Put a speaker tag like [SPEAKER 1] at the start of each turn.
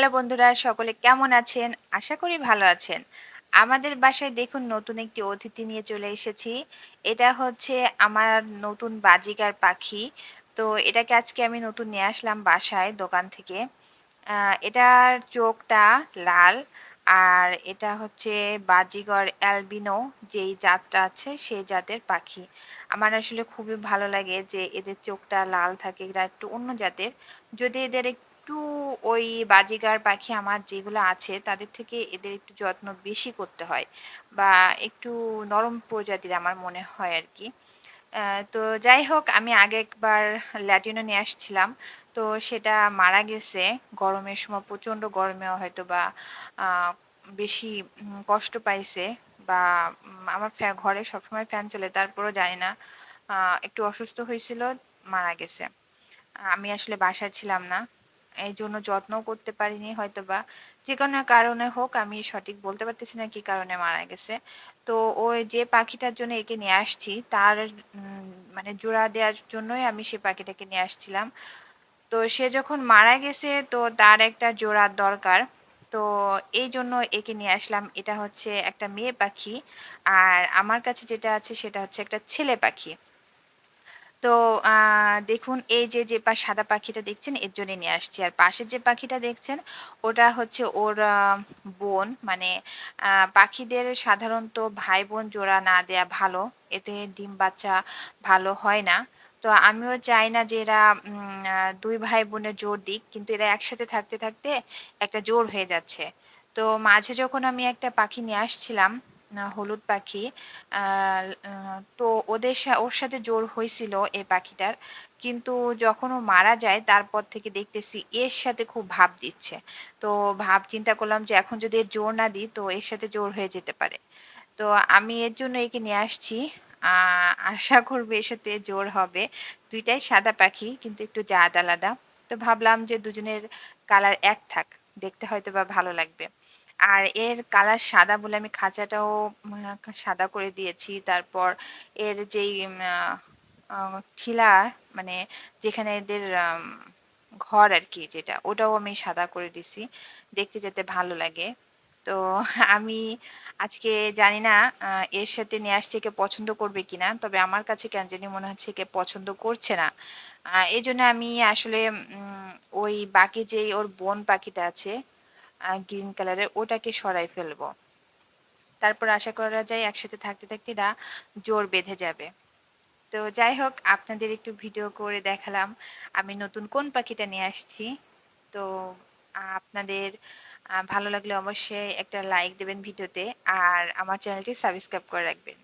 [SPEAKER 1] Hello বন্ধুরা, সকলে কেমন আছেন? আশা করি ভালো আছেন। আমাদের বাসায় দেখুন, নতুন একটি অতিথি নিয়ে চলে এসেছি। এটা হচ্ছে আমার নতুন বাজিগার পাখি। তো এটাকে আজকে আমি নতুন নিয়ে আসলাম বাসায়, দোকান থেকে। এটার চোখটা লাল আর এটা হচ্ছে বাজিগর অ্যালবিনো, যেই জাতটা আছে সেই জাতের পাখি। আমার আসলে খুবই ভালো লাগে যে এদের চোখটা লাল থাকে, এরা একটু অন্য জাতের। যদি এদের একটু ওই বাজিগার পাখি আমার যেগুলো আছে তাদের থেকে এদের একটু যত্ন বেশি করতে হয় বা একটু নরম প্রজাতির আমার মনে হয় আর কি তো যাই হোক আমি আগে একবার ল্যাটিনো নিয়ে আসছিলাম। তো সেটা মারা গেছে। গরমের সময় প্রচণ্ড গরমে হয়তো বা বেশি কষ্ট পাইছে বা আমার ঘরে সবসময় ফ্যান চলে তারপরও জানি না একটু অসুস্থ হয়েছিল, মারা গেছে। আমি আসলে বাসায় ছিলাম না। এইজন্য যত্ন করতে পারিনি, হয়তোবা। যেকোনো কারণে হোক আমি সঠিক বলতে পারতেছি না কি কারণে মারা গেছে। তো ওই যে পাখিটার জন্য একে নিয়ে আসছি, তার মানে জোড়া দেওয়ার জন্যই আমি সে পাখিটাকে নিয়ে আসছিলাম। তো সে যখন মারা গেছে, তো তার একটা জোড়ার দরকার। তো এই জন্য একে নিয়ে আসলাম। এটা হচ্ছে একটা মেয়ে পাখি। আর আমার কাছে যেটা আছে সেটা হচ্ছে একটা ছেলে পাখি। তো দেখুন এই যে, যে পা সাদা পাখিটা দেখছেন এর জন্যই নিয়ে আসছি। আর পাশের যে পাখিটা দেখছেন ওটা হচ্ছে ওর বোন। মানে পাখিদের সাধারণত ভাই-বোন জোড়া না দেয়া ভালো। এতে ডিম বাচ্চা ভালো হয় না। তো আমিও চাই না যে এরা ২ ভাই-বোনের জোড় দিক। কিন্তু এরা একসাথে থাকতে, থাকতে একটা জোড় হয়ে যাচ্ছে। তো মাঝে যখন আমি একটা পাখি নিয়ে আসছিলাম, হলুদ পাখি। তো ওদের ওর সাথে জোর হয়েছিল এই পাখিটার। কিন্তু যখন ও মারা যায়, তারপর থেকে দেখতেছি এর সাথে খুব ভাব দিচ্ছে। তো ভাব, চিন্তা করলাম যে এখন যদি এর জোড় না দিই, তো এর সাথে জোর হয়ে যেতে পারে। তো আমি এর জন্য একে নিয়ে আসছি। আশা করব এর সাথে জোর হবে। দুইটাই সাদা পাখি, কিন্তু একটু জাত আলাদা। তো ভাবলাম যে দুজনের কালার এক থাক। দেখতে হয়তো বা ভালো লাগবে। আর এর কালার সাদা বলে আমি খাঁচাটাও সাদা করে দিয়েছি। তারপর এর যেই ঠিলা মানে যেখানে এদের ঘর আর কি যেটা, ওটাও আমি সাদা করে দিছি। দেখতে যাতে ভালো লাগে। তো আমি আজকে জানি না এর সাথে নিয়ে আসছে একে পছন্দ করবে কিনা। তবে আমার কাছে কেন জানি মনে হচ্ছে একে পছন্দ করছে না। এই জন্য আমি আসলে ওই বাকি যেই ওর বোন পাখিটা আছে গ্রিন কালারের ওটাকে সরাই ফেলব। তারপর আশা করা যায় একসাথে থাকতে, থাকতে এরা জোর বেঁধে যাবে। তো যাই হোক আপনাদের একটু ভিডিও করে দেখালাম আমি নতুন কোন পাখিটা নিয়ে আসছি। তো আপনাদের ভালো লাগলে অবশ্যই একটা লাইক দেবেন ভিডিওতে। আর আমার চ্যানেলটি সাবস্ক্রাইব করে রাখবেন।